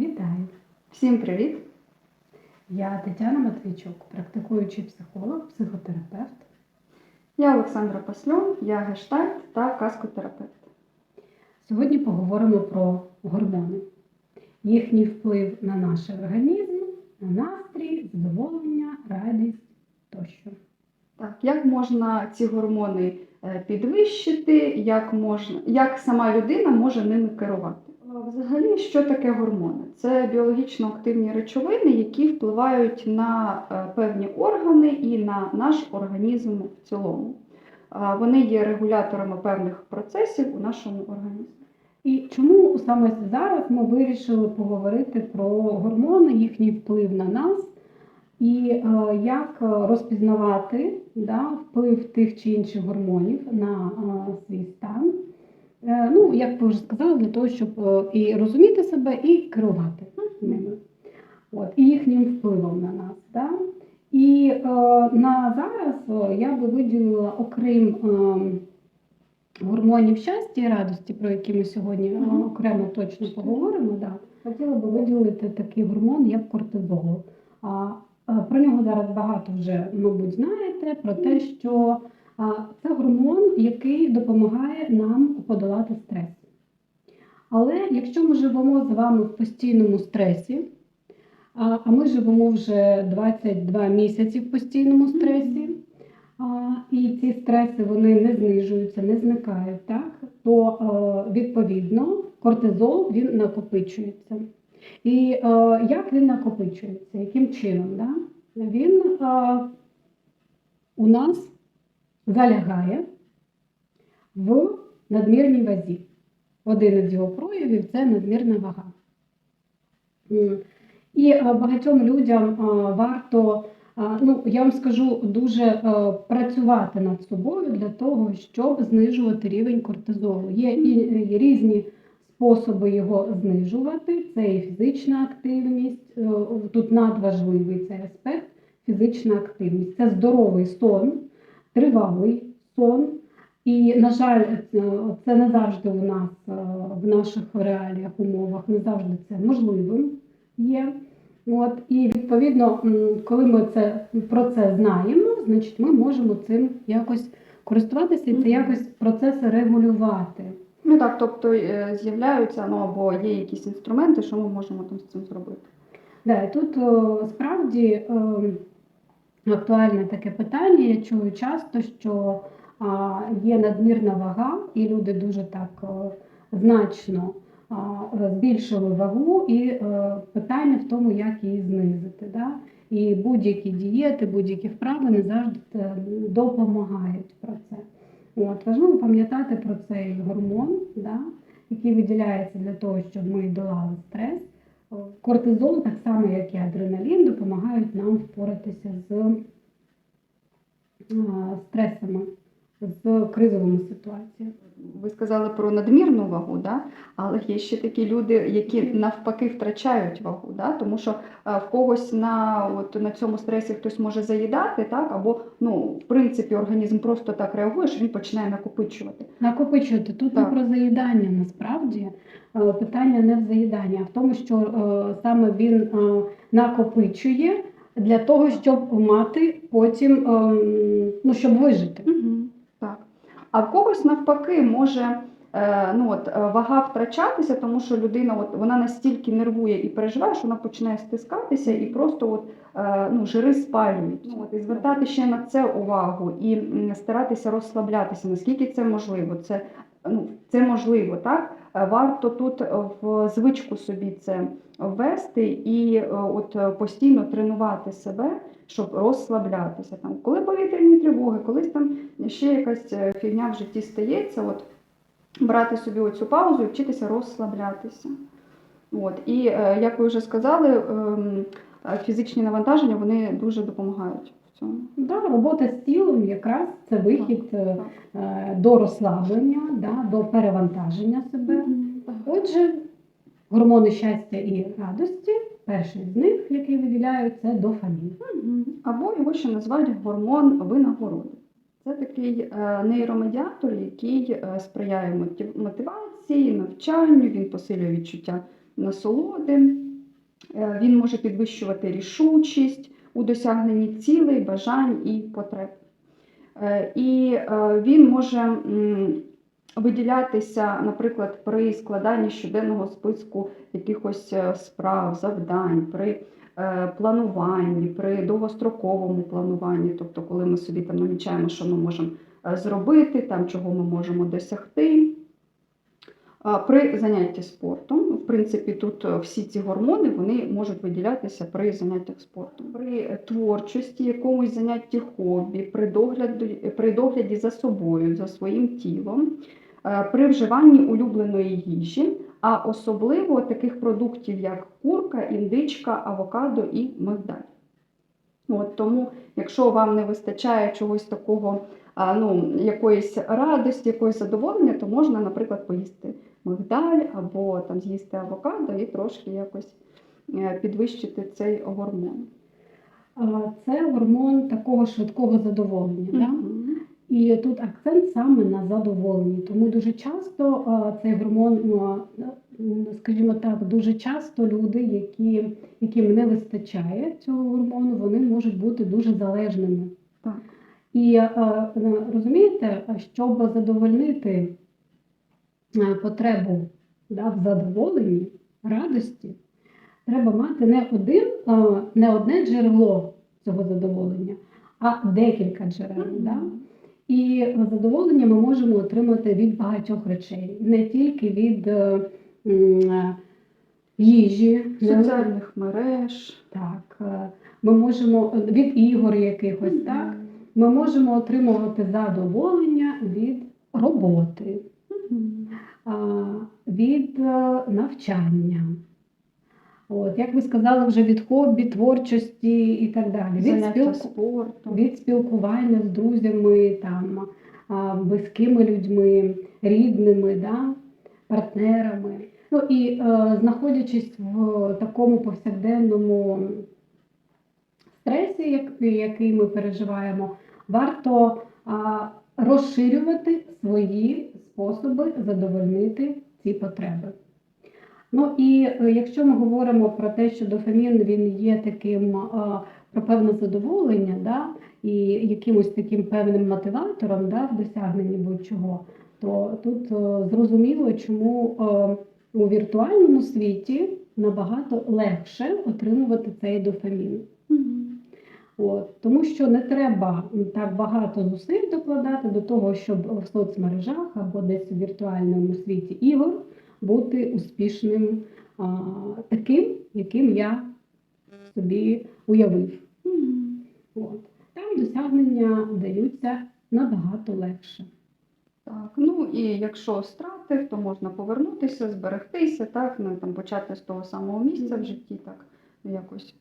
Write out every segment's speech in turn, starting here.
Вітаю! Всім привіт! Я Тетяна Матвійчук, практикуючий психолог, психотерапевт. Я Олександра Паслюн, я гештальт та каскотерапевт. Сьогодні поговоримо про гормони, їхній вплив на наш організм, на настрій, задоволення, радість тощо. Так, як можна ці гормони е, підвищити, як, можна, як сама людина може ними керувати? Взагалі, що таке гормони? Це біологічно активні речовини, які впливають на е, певні органи і на наш організм в цілому. Вони є регуляторами певних процесів у нашому організмі. І чому саме зараз ми вирішили поговорити про гормони, їхній вплив на нас і е, як розпізнавати да, вплив тих чи інших гормонів на е, свій стан. Е, ну, як ви вже сказали, для того, щоб е, і розуміти себе, і керувати ними. От, і їхнім впливом на нас. Да? І е, на зараз е, я би виділила, окрім е, гормонів щастя і радості, про які ми сьогодні е, окремо точно поговоримо, да, хотіла би виділити такий гормон, як кортизол. А, про нього зараз багато вже, мабуть, знаєте, про те, що це гормон, який допомагає нам подолати стрес. Але якщо ми живемо з вами в постійному стресі, а ми живемо вже 22 місяці в постійному стресі, і ці стреси вони не знижуються, не зникають, так? то відповідно кортизол він накопичується. І як він накопичується? Яким чином? Да? Він у нас залягає в надмірній вазі. Один із його проявів це надмірна вага. І е, багатьом людям е, варто, е, ну я вам скажу, дуже працювати над собою для того, щоб знижувати рівень кортизолу. Є і різні способи його знижувати. Це і фізична активність. Тут надважливий цей аспект фізична активність. Це здоровий сон, тривалий сон. І, на жаль, е, це не завжди у нас е, в наших реаліях, умовах, не завжди це можливим є. От, і відповідно, коли ми це, про це знаємо, значить ми можемо цим якось користуватися і це якось процеси регулювати. Ну так, тобто е, з'являються ну, або є якісь інструменти, що ми можемо там з цим зробити. Да, і тут о, справді е, актуальне таке питання. Я чую часто, що є надмірна вага, і люди дуже так е, значно збільшили вагу, і е, питання в тому, як її знизити. Да? І будь-які дієти, будь-які вправи не завжди е, допомагають про це. От, важливо пам'ятати про цей гормон, да? який виділяється для того, щоб ми долали стрес. Кортизол, так само як і адреналін, допомагають нам впоратися з стресами, з кризовими ситуаціями. Ви сказали про надмірну вагу, да? але є ще такі люди, які навпаки втрачають вагу, да? тому що е, в когось на, от, на цьому стресі хтось може заїдати, так? або ну, в принципі організм просто так реагує, що він починає накопичувати. Накопичувати тут Так. не про заїдання насправді. Питання не в заїданні, а в тому, що е, саме він е, накопичує для того, щоб мати потім, ем, ну, щоб вижити. А в когось навпаки може е, ну, от, е, вага втрачатися, тому що людина от, вона настільки нервує і переживає, що вона починає стискатися і просто от, е, ну, жири спалюють. Ну, от, і звертати ще на це увагу і старатися розслаблятися, наскільки це можливо. Це, ну, це можливо, так? Е, Варто тут в звичку собі це ввести і е, от е, постійно тренувати себе, щоб розслаблятися. Там, коли повітряні тривоги, колись там ще якась е, фігня в житті стається, от брати собі оцю паузу і вчитися розслаблятися. От. І е, як ви вже сказали, ем, е, фізичні навантаження вони дуже допомагають цьому. Да, робота з тілом якраз це вихід е, Так. е, до розслаблення, да, до перевантаження себе. Отже, гормони щастя і радості, перший з них, який виділяють, це дофамін. Або його ще називають гормон винагороди. Це такий е, нейромедіатор, який е, сприяє мотивації, навчанню, він посилює відчуття насолоди. Він може підвищувати рішучість у досягненні цілей, бажань і потреб. Е, І е, він може виділятися, наприклад, при складанні щоденного списку якихось е, справ, завдань, при плануванні, при довгостроковому плануванні, тобто, коли ми собі там намічаємо, що ми можемо зробити, там, чого ми можемо досягти. При занятті спортом, в принципі, тут е, всі ці гормони вони можуть виділятися при заняттях спортом. При творчості, якомусь занятті хобі, при догляді, при догляді за собою, за своїм тілом, е, при вживанні улюбленої їжі, а особливо таких продуктів, як курка, індичка, авокадо і мигдаль. От, тому, якщо вам не вистачає чогось такого, ну, якоїсь радості, якоїсь задоволення, то можна, наприклад, поїсти мигдаль або там з'їсти авокадо і трошки якось е, підвищити цей гормон. Це гормон такого швидкого задоволення. Да? І тут акцент саме на задоволенні. Тому дуже часто цей гормон, ну, скажімо так, дуже часто люди, які, яким не вистачає цього гормону, вони можуть бути дуже залежними. Так. І розумієте, щоб задовольнити потребу да, в задоволенні, радості, треба мати не один, не одне джерело цього задоволення, а декілька джерел. Да? І задоволення ми можемо отримати від багатьох речей, не тільки від е, е, їжі, Соціальних мереж. так, е, ми можемо від ігор якихось, так? Ми можемо отримувати задоволення від роботи, від е, навчання. От, як ви сказали, вже від хобі, творчості і так далі. Від, спілку... спорту. від спілкування з друзями, там, близькими людьми, рідними, да? партнерами. Ну і е, знаходячись в такому повсякденному стресі, як, який ми переживаємо, варто а, розширювати свої способи задовольнити ці потреби. Ну і е, якщо ми говоримо про те, що дофамін він є таким про певне задоволення, да, і якимось таким певним мотиватором да, в досягненні будь-чого, то тут е, зрозуміло, чому е, у віртуальному світі набагато легше отримувати цей дофамін. От, тому що не треба так багато зусиль докладати до того, щоб в соцмережах або десь у віртуальному світі ігор бути успішним а, таким, яким я собі уявив. Мгм. От. Там досягнення даються набагато легше. Так, ну і якщо стратив, то можна повернутися, зберегтися, так, ну, там, почати з того самого місця в житті, так, якось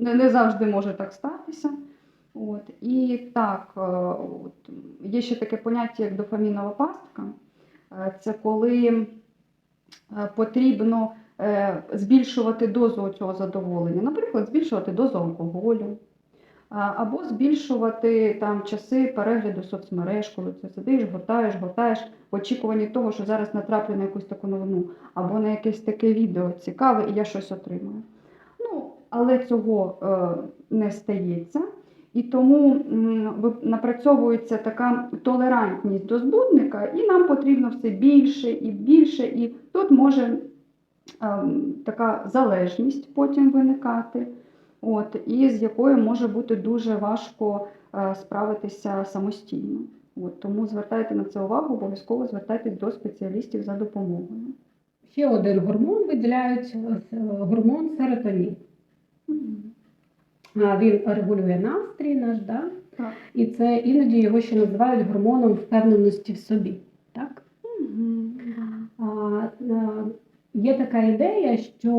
не, не завжди може так статися. От, і так, е, от, є ще таке поняття, як дофамінова пастка. Е, Це коли е, потрібно збільшувати дозу цього задоволення, наприклад, збільшувати дозу алкоголю, або збільшувати там часи перегляду соцмереж, коли ти сидиш, готаєш, готаєш в очікуванні того, що зараз натраплю на якусь таку новину, або на якесь таке відео цікаве, і я щось отримую. Але цього е, не стається. І тому напрацьовується така толерантність до збудника, і нам потрібно все більше і більше. І тут може ем, така залежність потім виникати, от, і з якою може бути дуже важко е, справитися самостійно. От, тому звертайте на це увагу, обов'язково звертайтесь до спеціалістів за допомогою. Ще один гормон виділяють е, гормон серотонін. Він регулює настрій наш, да? Так. і це іноді його ще називають гормоном впевненості в собі. Так? А, а, Є така ідея, що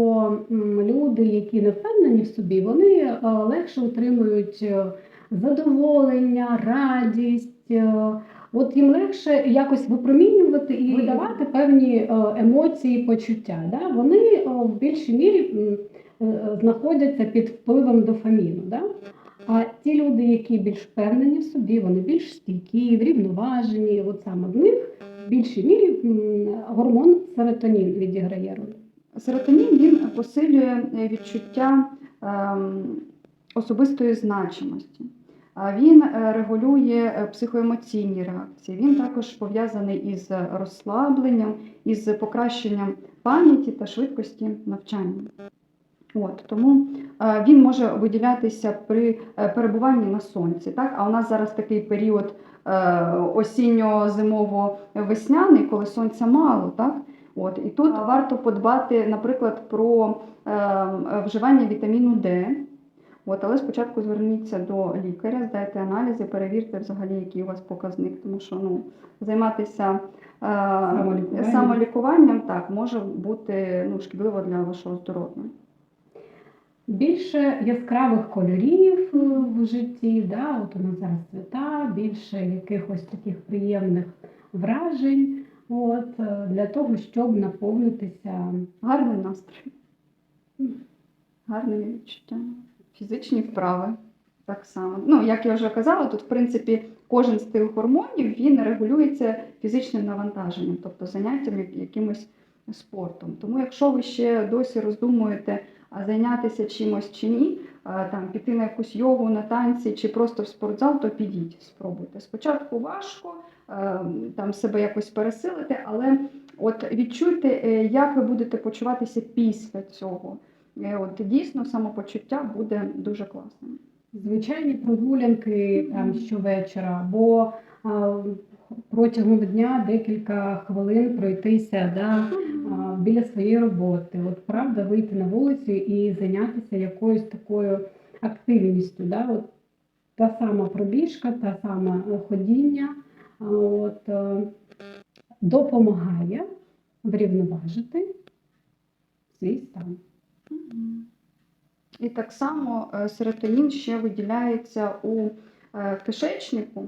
люди, які не впевнені в собі, вони е, легше отримують е, задоволення, радість. е, От їм легше якось випромінювати і Видавати. певні е, емоції, почуття. Да? Вони е, в більшій мірі е, знаходяться під впливом дофаміну. Да? А ті люди, які більш впевнені в собі, вони більш стійкі, врівноважені, от саме в них в більшій мірі гормон серотонін відіграє роль. Серотонін він посилює е, відчуття ем, особистої значимості. Він е, регулює е, психоемоційні реакції. Він також пов'язаний із розслабленням, із покращенням пам'яті та швидкості навчання. От, тому е, він може виділятися при е, перебуванні на сонці. Так? А у нас зараз такий період е, осінньо-зимово-весняний, коли сонця мало. Так? От, і тут варто подбати, наприклад, про е, вживання вітаміну Д. От, але спочатку зверніться до лікаря, здайте аналізи, перевірте взагалі, який у вас показник, тому що ну, займатися е, Самолікуванням. самолікуванням так, може бути ну, шкідливо для вашого здоров'я. Більше яскравих кольорів е, в житті, да, от у нас зараз свята, більше якихось таких приємних вражень, от, е, для того, щоб наповнитися Гарний настрій, гарне відчуття, фізичні вправи. Так само. Ну, як я вже казала, тут, в принципі, кожен з тих гормонів він регулюється фізичним навантаженням, тобто заняттям якимось спортом. Тому, якщо ви ще досі роздумуєте, зайнятися чимось чи ні, там, піти на якусь йогу, на танці чи просто в спортзал, то підіть, спробуйте. Спочатку важко там себе якось пересилити, але от відчуйте, е, як ви будете почуватися після цього. Е, От дійсно самопочуття буде дуже класним. звичайні прогулянки там щовечора, або а, протягом дня декілька хвилин пройтися да, біля своєї роботи. От правда, вийти на вулицю і зайнятися якоюсь такою активністю. Да? От, та сама пробіжка, та сама ходіння от, е, допомагає врівноважити свій стан. І так само е, серотонін ще виділяється у е, кишечнику.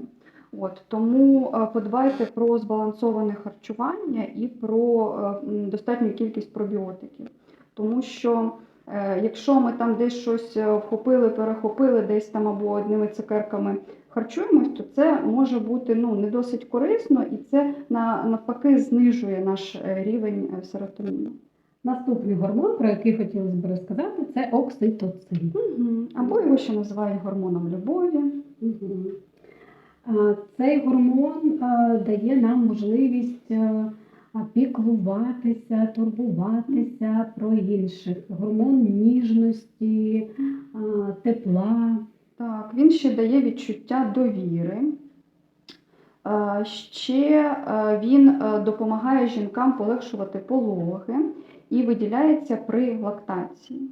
От, тому е, подбайте про збалансоване харчування і про е, достатню кількість пробіотиків. Тому що е, якщо ми там десь щось вхопили, перехопили, десь там або одними цукерками харчуємось, то це може бути ну, не досить корисно і це навпаки знижує наш рівень серотоніну. Наступний гормон, про який хотілося б розказати, це окситоцин. Мгм. Або його ще називають гормоном любові. Мгм. Цей гормон дає нам можливість а, піклуватися, турбуватися про інших. Гормон ніжності, тепла. Так, він ще дає відчуття довіри. Е, Ще е, він е, допомагає жінкам полегшувати пологи і виділяється при лактації.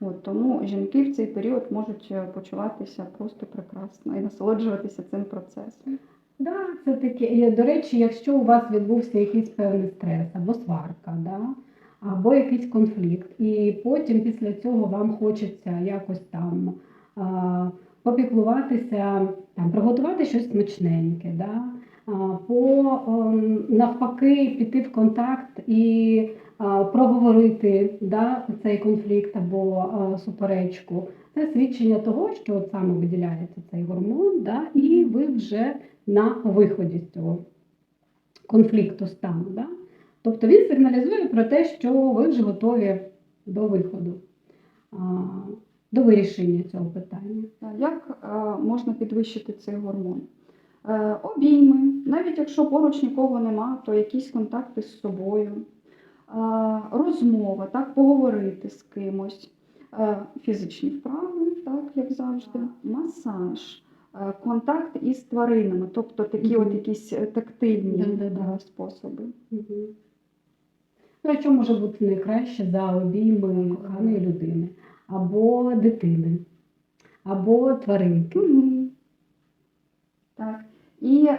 От, тому жінки в цей період можуть е, почуватися просто прекрасно і насолоджуватися цим процесом. Да, це таке. До речі, якщо у вас відбувся якийсь певний стрес або сварка, да, або якийсь конфлікт, і потім після цього вам хочеться якось там а, попіклуватися, там, приготувати щось смачненьке, да, а, по ем, навпаки піти в контакт і а, проговорити да, цей конфлікт або суперечку. Це свідчення того, що от саме виділяється цей гормон, да, і ви вже на виході з цього конфлікту стану. Да? Тобто він сигналізує про те, що ви вже готові до виходу, до вирішення цього питання. Як е, можна підвищити цей гормон? Е, Обійми, навіть якщо поруч нікого нема, то якісь контакти з собою, Е, розмова, так, поговорити з кимось, Е, фізичні вправи, так, як завжди, масаж, е, контакт із тваринами, тобто такі Мгм. от якісь е, тактильні Да-да-да. е, способи. Мгм. Ну, що може бути найкраще за обійми коханої людини, або дитини, або тваринки. Мгм. Так. І е,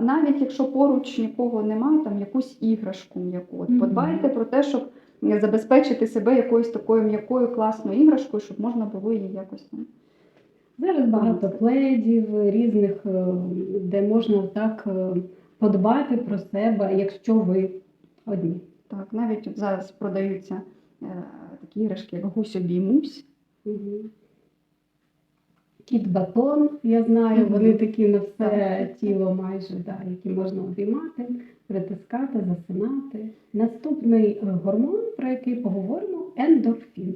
навіть якщо поруч нікого немає, там якусь іграшку м'яку. От Мгм. Подбайте про те, щоб забезпечити себе якоюсь такою м'якою класною іграшкою, щоб можна було її якось там. Зараз багато пледів різних, е, де можна так е, подбати про себе, якщо ви одні. Так, навіть зараз продаються е, такі іграшки, як гусь обіймусь. Мгм. Кіт батон, я знаю, вони такі на все тіло майже, да, які можна обіймати. притискати, засинати. Наступний е, гормон, про який поговоримо, ендорфін.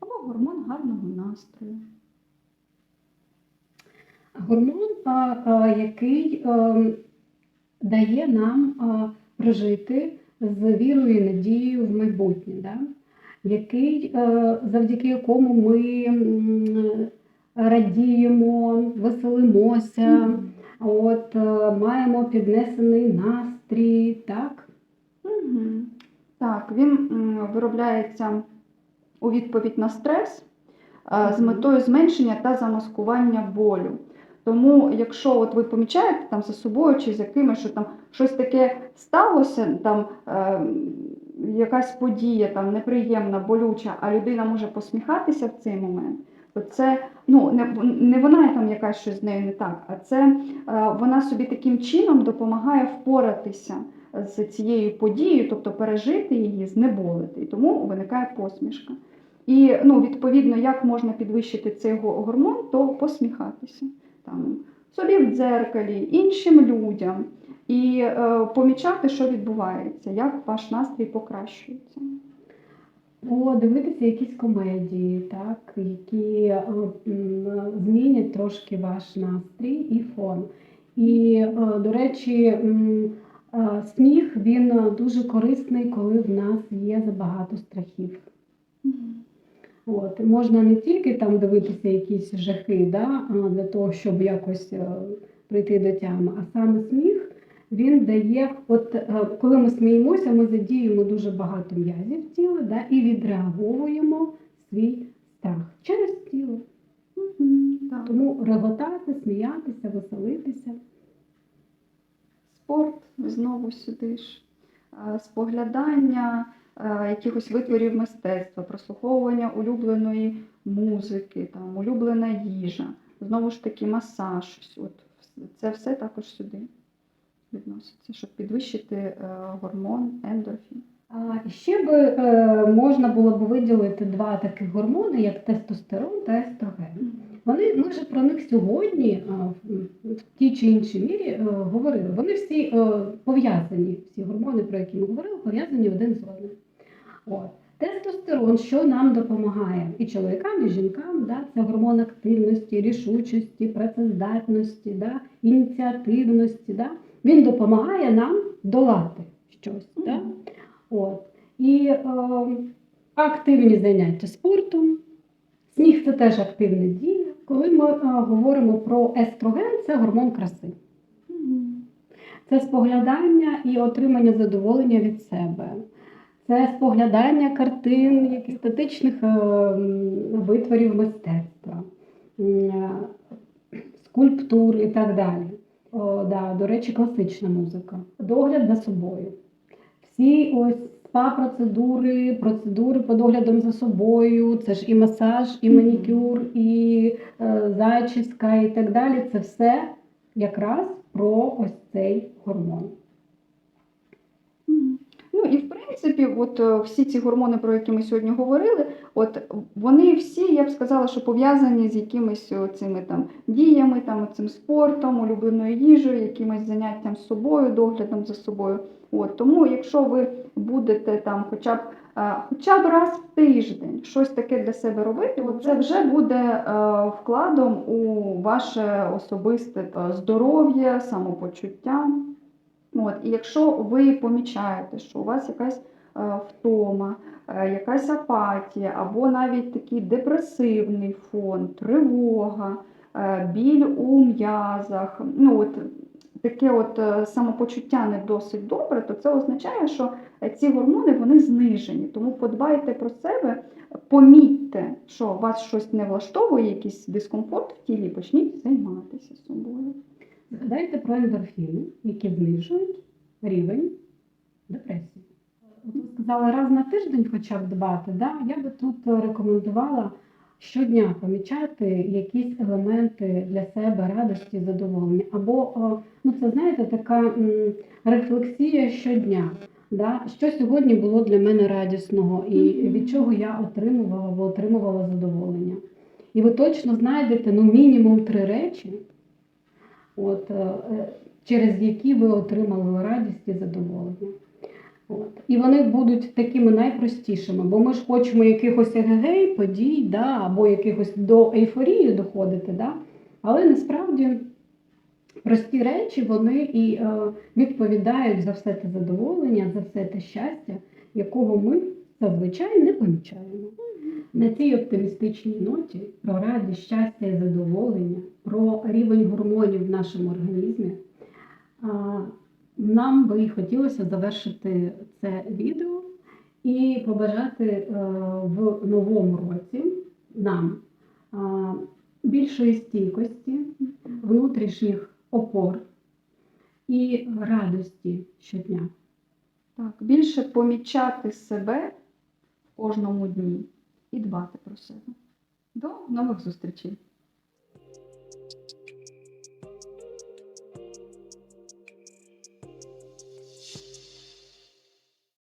Або гормон гарного настрою. Гормон, а, а, який е, дає нам а, прожити з вірою і надією в майбутнє, да? Який, е, завдяки якому ми радіємо, веселимося, от, е, маємо піднесений настрій. Так? Так, він виробляється у відповідь на стрес е, з метою зменшення та замаскування болю. Тому, якщо от ви помічаєте там за собою чи за кимось, що там щось таке сталося, там е, якась подія там неприємна, болюча, а людина може посміхатися в цей момент, то це ну не, не вона там якась щось з нею не так, а це е, вона собі таким чином допомагає впоратися з цією подією, тобто пережити її, знеболити. І тому виникає посмішка. І ну, відповідно, як можна підвищити цей гормон, то посміхатися там, собі в дзеркалі, іншим людям, і е, помічати, що відбувається, як ваш настрій покращується. Подивитися якісь комедії, так, які е, змінять трошки ваш настрій і фон. І, е, до речі, е, сміх він дуже корисний, коли в нас є забагато страхів. От, можна не тільки там дивитися якісь жахи, да, для того, щоб якось прийти до тями, а саме сміх він дає, от е, коли ми сміємося, ми задіємо дуже багато м'язів тіла да, і відреаговуємо свій страх через тіло. Так. Тому реготати, сміятися, веселитися. Спорт знову сюди ж, Е, споглядання е, якихось витворів мистецтва, прослуховування улюбленої музики, там, улюблена їжа, знову ж таки масаж. От, це все також сюди відноситься, щоб підвищити е, гормон ендорфін. А і ще би е, можна було б виділити два таких гормони, як тестостерон та естроген. Вони ми вже про них сьогодні в- в тій чи іншій мірі е, говорили. Вони всі е, пов'язані, всі гормони, про які ми говорили, пов'язані один з одним. От. Тестостерон, що нам допомагає і чоловікам, і жінкам, да, це гормон активності, рішучості, працездатності, да, ініціативності. Да. Він допомагає нам долати щось. Да. От. І е, активні заняття спортом. Сніг це теж активна дія. Коли ми е, говоримо про естроген, це гормон краси. Це споглядання і отримання задоволення від себе. Це споглядання картин, яких статичних е, витворів мистецтва, е, скульптур і так далі. О, да, до речі, класична музика. Догляд за собою. Всі ось спа-процедури, процедури по доглядом за собою, це ж і масаж, і манікюр, і е, зачіска, і так далі. Це все якраз про ось цей гормон. Ну і в принципі, от е, всі ці гормони, про які ми сьогодні говорили, от вони всі, я б сказала, що пов'язані з якимись цими там діями, там цим спортом, улюбленою їжею, якимось заняттям з собою, доглядом за собою. От тому, якщо ви будете там, хоча б е, хоча б раз в тиждень щось таке для себе робити, от це вже буде е, вкладом у ваше особисте здоров'я, самопочуття. От, і якщо ви помічаєте, що у вас якась е, втома, е, якась апатія, або навіть такий депресивний фон, тривога, е, біль у м'язах, ну от таке от самопочуття не досить добре, то це означає, що ці гормони вони знижені. Тому подбайте про себе, помітьте, що вас щось не влаштовує, якийсь дискомфорт в тілі, почніть займатися собою. Згадайте про ендорфіни, які знижують рівень депресії. Ви сказали раз на тиждень хоча б дбати. Да? Я би тут рекомендувала щодня помічати якісь елементи для себе радості, задоволення. Або ну це знаєте, така рефлексія щодня. Да? Що сьогодні було для мене радісного, і від чого я отримувала або отримувала задоволення. І ви точно знайдете ну, мінімум три речі, от, е, е, через які ви отримали радість і задоволення. От. І вони будуть такими найпростішими, бо ми ж хочемо якихось егегей, подій, да, або якихось до ейфорії доходити. Да? Але насправді прості речі вони і е, відповідають за все те задоволення, за все те щастя, якого ми зазвичай не помічаємо. На цій оптимістичній ноті про радість, щастя і задоволення, про рівень гормонів в нашому організмі. Нам би хотілося завершити це відео і побажати е, в новому році нам більшої стійкості, внутрішніх опор і радості щодня. Так, більше помічати себе в кожному дні і дбати про себе. До нових зустрічей!